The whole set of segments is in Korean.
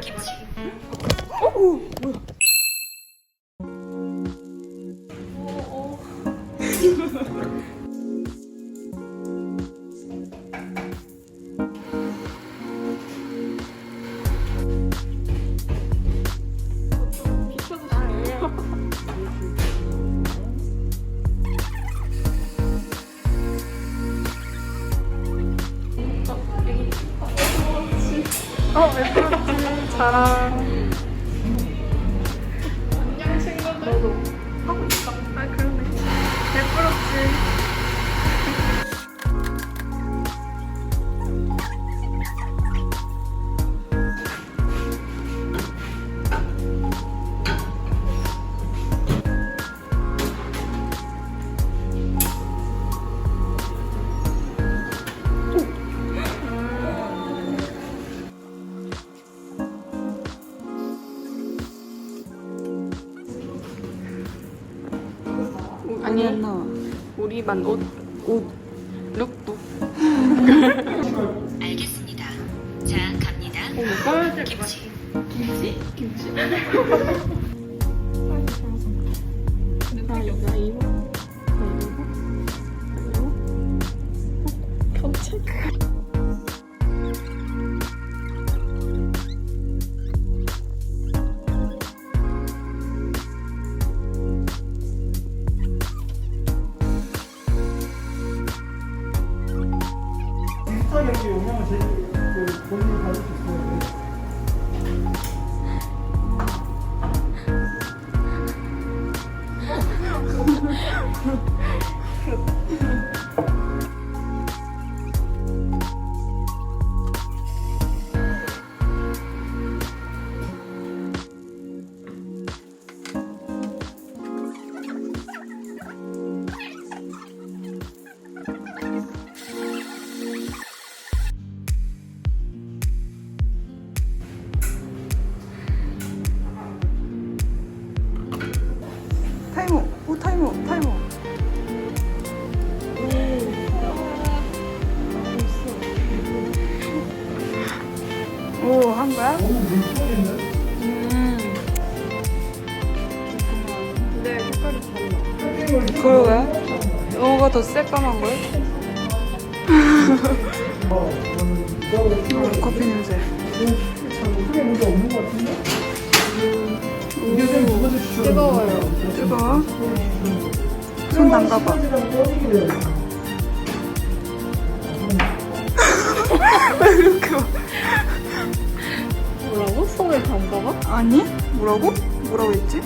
김치. 어, 왜 그렇지? 자랑. 안녕, 친구들. 너도 하고 있어. 아, 그러네. 예쁘었지. 아니, 우리 만 옷, 옷, 룩북. 알겠습니다. 자, 갑니다. 어머, 김치. 김치? 김치? 타이머, 거야? 음, 네, 색깔이 달라. 그러게. 이거가 더 새까만 걸? 어, 커피 냄새. 추천. 뜨거워요. 뜨거워? 손 담가봐. 아니? 뭐라고? 뭐라고 했지?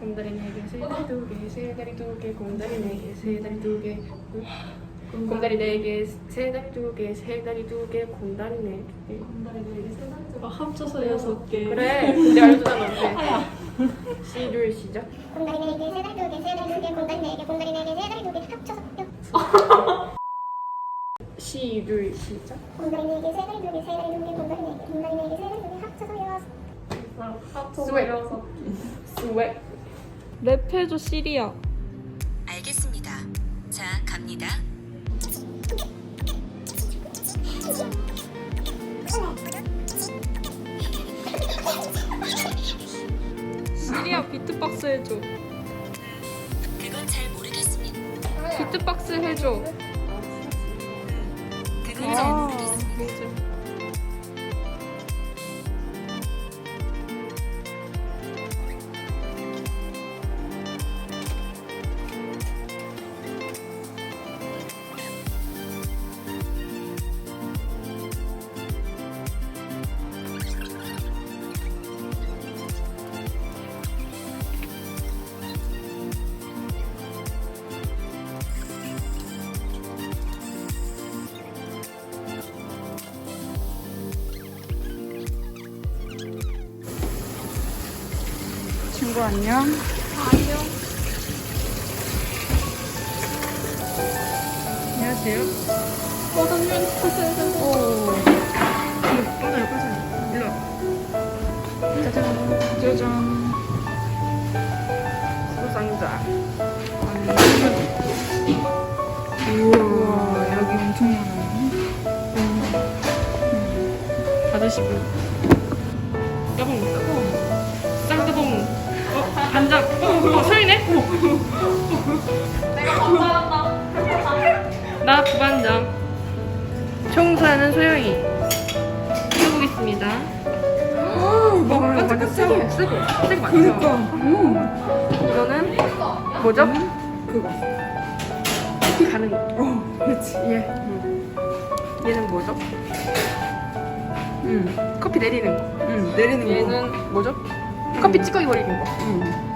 곰다리 네 개, 새다리 두 개, 새다리 두 개, 곰다리 네 개, 새다리 두 개. 곰다리 네 개, 새다리 두 개, 새다리 두 개, 곰다리 네 개. 곰다리 네 개, 새다리 두 개. 합쳐서 여섯 개. 그래, 근데 알려주잖아, 어때? 시둘 시작. 곰다리 네개 세다리 두개 세다리 두개 곰다리 네개 곰다리 네개 세다리 두개 합쳐서 여 시둘 시작. 곰다리 네개 세다리 두개 세다리 두개 곰다리 네개 곰다리 네개 세다리 두개 합쳐서 여섯 스웩. 스웩. 랩해줘, 시리야. 알겠습니다. 자, 갑니다. 시리야, 비트박스 해줘. 그건 잘 모르겠습니다. 비트박스 해줘. 그건 잘 모르겠습니다. 맞아. 친구 안녕. 안녕. 안녕하세요. 어, 선생님, 선생님. 여기 엄청 많아. 받으시고. 여보, 있어. 어, 어 소리네? 내가. 나 부반장. 청소하는 소영이. 해보겠습니다. 어, 깜짝깜짝 쓰고, 쓰고, 쓰고 맞죠? 이거는 뭐죠? 그거. 커피 가는 거. 어, 그렇지. 예. 얘는 뭐죠? 응, 커피 내리는 거. 응, 내리는 거. 얘는 뭐죠? 커피 찌꺼기 버리는 거. 응.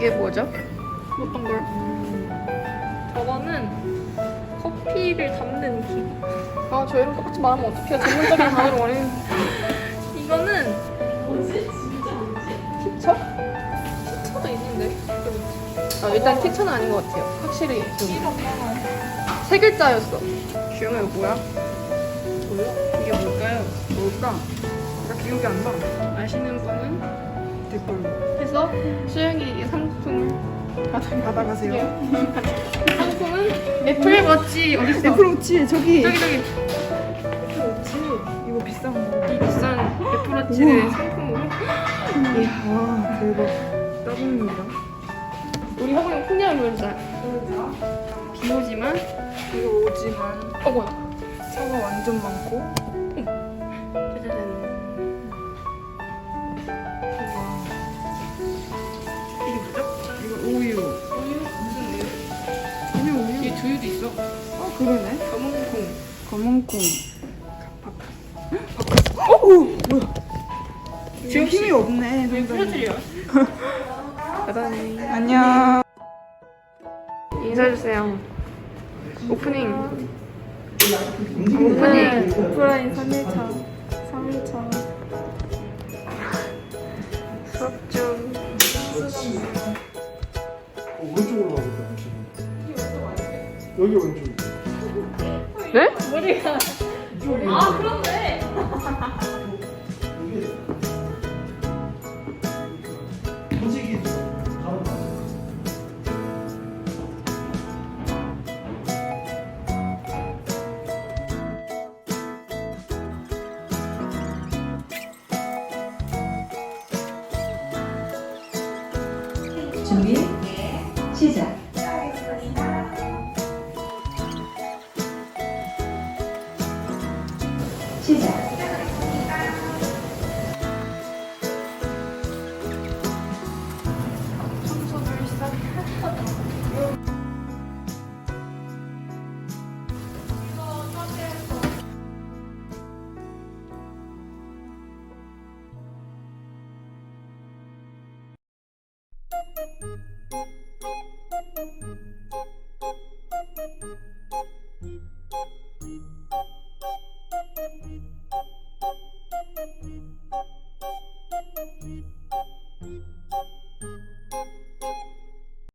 이게 뭐죠? 어떤 걸? 저거는 커피를 담는 기구. 아, 저희랑 똑같이 말하면 어떡해요. 전문적인 단어를 원하는. 이거는 뭐지? 진짜 뭐지? 티처? 티처도 있는데. 아, 일단 티처는 아닌 것 같아요. 확실히 좀. 세 글자였어. 주영아, 이거 뭐야? 몰라? 이게 뭘까요? 뭘까? 나 기억이 안 나. 아시는 분은 댓글로. 해서 수영이에게 상품을 받아, 받아가세요. 상품은 애플워치 어딨어? 애플워치 저기. 저기 저기 애플워치. 이거 비싼 거. 이 비싼 애플워치를 우와. 상품으로 와 대박. 따봉입니다. 우리 학원에 콩냥 놀자 비 오지만 이거 오지만 어 뭐야 차가 완전 많고. 그러네. 검은 콩 검은 콩. 어 뭐야? 지금 힘이 없네. 왜. 풀어드려? 짜잔 안녕. 인사해주세요 오프닝 오프닝. 오프라인 3일차. 3일차. 수업 중 어, 오른쪽으로 가보자 지금. 여기 왼쪽. 네? 이쪽이 아 가. 준비? 시작 시작